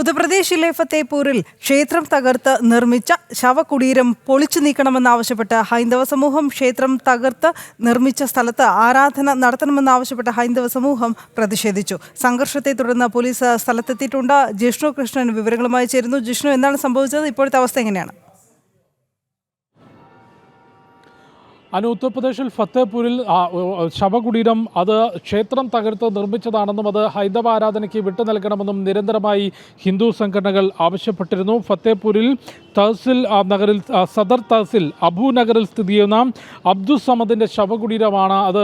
ഉത്തർപ്രദേശിലെ ഫത്തേപൂരിൽ ക്ഷേത്രം തകർത്ത് നിർമ്മിച്ച ശവകുടീരം പൊളിച്ചു നീക്കണമെന്നാവശ്യപ്പെട്ട് ഹൈന്ദവ സമൂഹം ക്ഷേത്രം തകർത്ത് നിർമ്മിച്ച സ്ഥലത്ത് ആരാധന നടത്തണമെന്നാവശ്യപ്പെട്ട് ഹൈന്ദവ സമൂഹം പ്രതിഷേധിച്ചു. സംഘർഷത്തെ തുടർന്ന് പോലീസ് സ്ഥലത്തെത്തിയിട്ടുണ്ട്. ജിഷ്ണു കൃഷ്ണൻ വിവരങ്ങളുമായി ചേരുന്നു. ജിഷ്ണു എന്താണ് സംഭവിച്ചത്? ഇപ്പോഴത്തെ അവസ്ഥ എങ്ങനെയാണ്? അനു ഉത്തർപ്രദേശിൽ ഫത്തേപൂരിൽ ശവകുടീരം അത് ക്ഷേത്രം തകർത്ത് നിർമ്മിച്ചതാണെന്നും അത് ഹൈന്ദവ ആരാധനയ്ക്ക് വിട്ടു നൽകണമെന്നും നിരന്തരമായി ഹിന്ദു സംഘടനകൾ ആവശ്യപ്പെട്ടിരുന്നു. ഫത്തേപൂരിൽ തഹസിൽ നഗറിൽ സദർ തഹസിൽ അബു നഗറിൽ സ്ഥിതി ചെയ്യുന്ന അബ്ദുൾ സമദിന്റെ ശവകുടീരമാണ്. അത്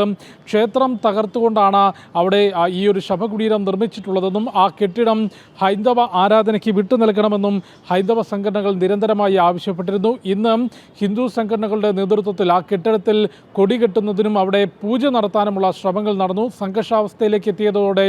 ക്ഷേത്രം തകർത്തുകൊണ്ടാണ് അവിടെ ഈ ഒരു ശവകുടീരം നിർമ്മിച്ചിട്ടുള്ളതെന്നും ആ കെട്ടിടം ഹൈന്ദവ ആരാധനയ്ക്ക് വിട്ടു നൽകണമെന്നും ഹൈന്ദവ സംഘടനകൾ നിരന്തരമായി ആവശ്യപ്പെട്ടിരുന്നു. ഇന്ന് ഹിന്ദു സംഘടനകളുടെ നേതൃത്വത്തിൽ ആ കെട്ടിടത്തിൽ കൊടി കെട്ടുന്നതിനും അവിടെ പൂജ നടത്താനുമുള്ള ശ്രമങ്ങൾ നടന്നു. സംഘർഷാവസ്ഥയിലേക്ക് എത്തിയതോടെ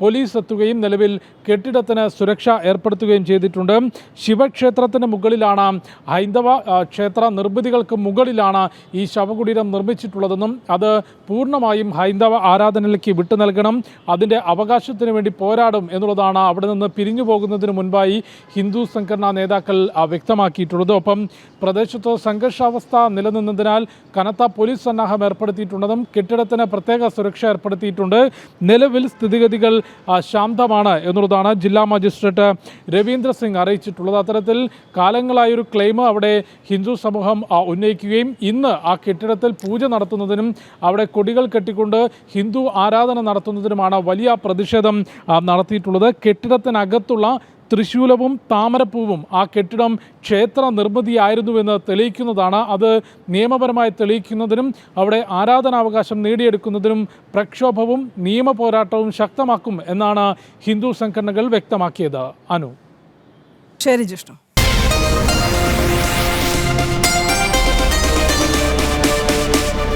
പോലീസ് എത്തുകയും നിലവിൽ കെട്ടിടത്തിന് സുരക്ഷ ഏർപ്പെടുത്തുകയും ചെയ്തിട്ടുണ്ട്. ശിവക്ഷേത്രത്തിന് മുകളിലാണ് ഹൈന്ദവ ക്ഷേത്ര നിർമ്മിതികൾക്ക് മുകളിലാണ് ഈ ശവകുടീരം നിർമ്മിച്ചിട്ടുള്ളതെന്നും അത് പൂർണമായും ഹൈന്ദവ ആരാധനയിലേക്ക് വിട്ടു നൽകണം. അതിന്റെ അവകാശത്തിന് വേണ്ടി പോരാടും എന്നുള്ളതാണ് അവിടെ നിന്ന് പിരിഞ്ഞു പോകുന്നതിന് മുൻപായി ഹിന്ദു സംഘടനാ നേതാക്കൾ വ്യക്തമാക്കിയിട്ടുള്ളത്. ഒപ്പം പ്രദേശത്ത് സംഘർഷാവസ്ഥ നിലനിന്നതിനാൽ കനത്ത പോലീസ് സന്നാഹം ഏർപ്പെടുത്തിയിട്ടുണ്ടെന്നും കെട്ടിടത്തിന് പ്രത്യേക സുരക്ഷ ഏർപ്പെടുത്തിയിട്ടുണ്ട്. നിലവിൽ സ്ഥിതിഗതികൾ ശാന്തമാണ് എന്നുള്ളതാണ് ജില്ലാ മജിസ്ട്രേറ്റ് രവീന്ദ്ര സിംഗ് അറിയിച്ചിട്ടുള്ളത്. അത്തരത്തിൽ കാലങ്ങളായൊരു ക്ലെയിം അവിടെ ഹിന്ദു സമൂഹം ഉന്നയിക്കുകയും ഇന്ന് ആ കെട്ടിടത്തിൽ പൂജ നടത്തുന്നതിനും അവിടെ കൊടികൾ കെട്ടിക്കൊണ്ട് ഹിന്ദു ആരാധന നടത്തുന്നതിനുമാണ് വലിയ പ്രതിഷേധം നടത്തിയിട്ടുള്ളത്. കെട്ടിടത്തിനകത്തുള്ള തൃശൂലവും താമരപ്പൂവും ആ കെട്ടിടം ക്ഷേത്ര നിർമ്മിതിയായിരുന്നുവെന്ന് തെളിയിക്കുന്നതാണ്. അത് നിയമപരമായി തെളിയിക്കുന്നതിനും അവിടെ ആരാധനാവകാശം നേടിയെടുക്കുന്നതിനും പ്രക്ഷോഭവും നിയമ പോരാട്ടവും ശക്തമാക്കും എന്നാണ് ഹിന്ദു സംഘടനകൾ വ്യക്തമാക്കിയത്. അനു. ശരി ജിഷ്ണു